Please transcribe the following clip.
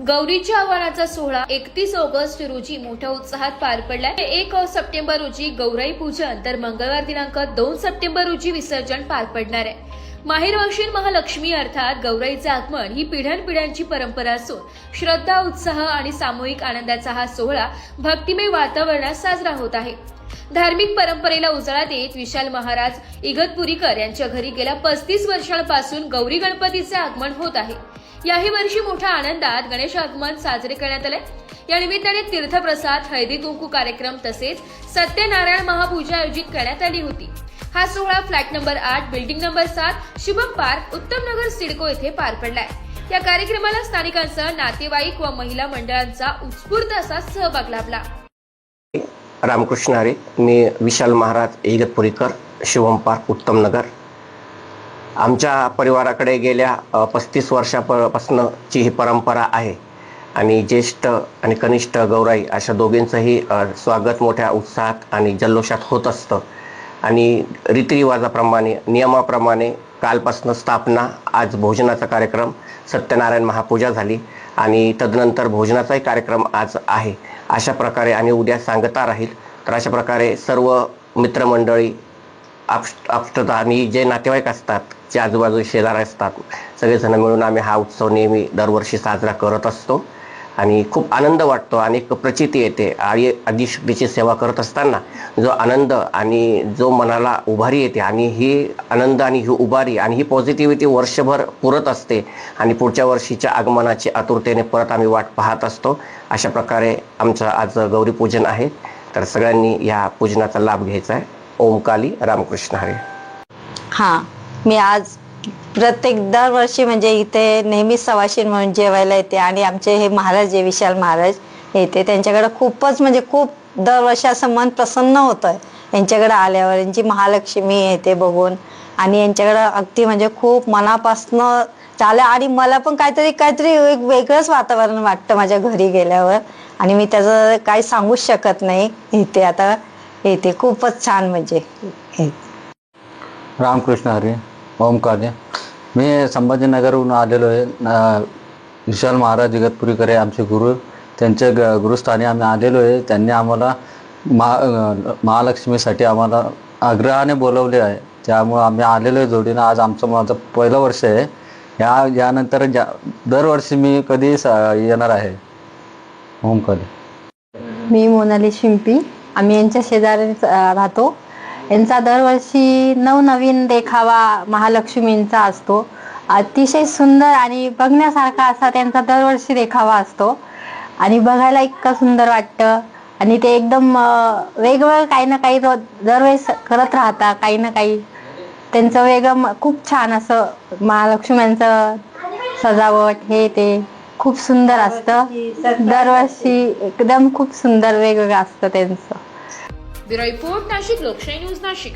गौरीच्या आव्हानाचा सोहळा एकतीस ऑगस्ट रोजी मोठ्या उत्साहात पार पडलाय. एक सप्टेंबर रोजी गौराई पूजन तर मंगळवार दिनांक दोन सप्टेंबर रोजी विसर्जन पार पडणार आहे. माहेरवाशीन महालक्ष्मी अर्थात गौराईचे आगमन ही पिढ्यानपिढ्यांची परंपरा असून श्रद्धा उत्साह आणि सामूहिक आनंदाचा हा सोहळा भक्तिमय वातावरणात साजरा होत आहे. धार्मिक परंपरेला उजाळा देत विशाल महाराज इगतपुरीकर यांच्या घरी गेल्या पस्तीस वर्षांपासून गौरी गणपतीचे आगमन होत आहे. याही वर्षी मोठ्या आनंदात गणेश आगमन साजरे करण्यात आले. या निमित्ताने तीर्थप्रसाद हळदी कुंकू कार्यक्रम तसेच सत्यनारायण महापूजा आयोजित करण्यात आली होती. हा सोहळा फ्लॅट नंबर आठ बिल्डिंग नंबर सात शुभम पार्क उत्तम नगर सिडको येथे पार पडलाय. या कार्यक्रमाला स्थानिकांसह नातेवाईक व महिला मंडळांचा उत्स्फूर्त असा सहभाग लाभला. रामकृष्ण हरे मी विशाल महाराज इगतपुरीकर शिवम पार्क उत्तम नगर. आमच्या परिवाराकडे गेल्या पस्तीस वर्षापासूनची ही परंपरा आहे. आणि ज्येष्ठ आणि कनिष्ठ गौराई अशा दोघींचंही स्वागत मोठ्या उत्साहात आणि जल्लोषात होत असतं. आणि रीतिरिवाजाप्रमाणे नियमाप्रमाणे कालपासनं स्थापना आज भोजनाचा कार्यक्रम सत्यनारायण महापूजा झाली आणि तदनंतर भोजनाचाही कार्यक्रम आज आहे. अशा प्रकारे आणि उद्या सांगता राहील. तर अशा प्रकारे सर्व मित्रमंडळी आपष्ट आपष्टता आणि जे नातेवाईक असतात जे आजूबाजू शेजार असतात सगळेजण मिळून आम्ही हा उत्सव नेहमी दरवर्षी साजरा करत असतो. आणि खूप आनंद वाटतो आणि एक प्रचिती येते. आणि आदिशक्तीची सेवा करत असताना जो आनंद आणि जो मनाला उभारी येते आणि ही आनंद आणि ही उभारी आणि ही पॉझिटिव्हिटी वर्षभर पुरत असते आणि पुढच्या वर्षीच्या आगमनाची आतुरतेने परत आम्ही वाट पाहत असतो. अशा प्रकारे आमचं आज गौरीपूजन आहे. तर सगळ्यांनी या पूजनाचा लाभ घ्यायचा आहे. ओमकाली रामकृष्ण हरे. हा मी आज प्रत्येक दरवर्षी म्हणजे इथे नेहमी सवाशीन म्हणून जेवायला येते आणि आमचे हे महाराज जे विशाल महाराज येते त्यांच्याकडे खूपच म्हणजे खूप दरवर्षी असं मन प्रसन्न होतं यांच्याकडे आल्यावर यांची महालक्ष्मी येते बघून आणि यांच्याकडं अगदी म्हणजे खूप मनापासनं झालं आणि मला पण काहीतरी काहीतरी एक वेगळंच वातावरण वाटतं माझ्या घरी गेल्यावर आणि मी त्याचं काही सांगूच शकत नाही इथे आता. येते खूपच छान म्हणजे हे. रामकृष्ण हरी ओमकार्य मी संभाजीनगरहून आलेलो आहे. न- विशाल महाराज इगतपुरीकर हे आमचे गुरु त्यांच्या ग गुरुस्थानी आम्ही आलेलो आहे. त्यांनी आम्हाला महा अं, महालक्ष्मीसाठी आम्हाला आग्रहाने बोलवले आहे. त्यामुळं आम्ही आलेलो आहे जोडीनं. आज आमचं माझं पहिलं वर्ष आहे. या यानंतर ज्या दरवर्षी मी कधी स येणार आहे. ओमकार्य मी मोनाली शिंपी. आम्ही यांच्या शेजारीच राहतो. यांचा दरवर्षी नवनवीन देखावा महालक्ष्मींचा असतो. अतिशय सुंदर आणि बघण्यासारखा असा त्यांचा दरवर्षी देखावा असतो. आणि बघायला इतकं सुंदर वाटतं. आणि ते एकदम वेगवेगळं काही ना काही दरवेळेस करत राहता काही ना काही. त्यांचं वेगळं खूप छान असं महालक्ष्म्यांचं सजावट हे ते. खूप सुंदर असतं. दरवर्षी एकदम खूप सुंदर वेगवेगळं असतं त्यांचं. ब्युरो रिपोर्ट नाशिक लोकशाही न्यूज नाशिक.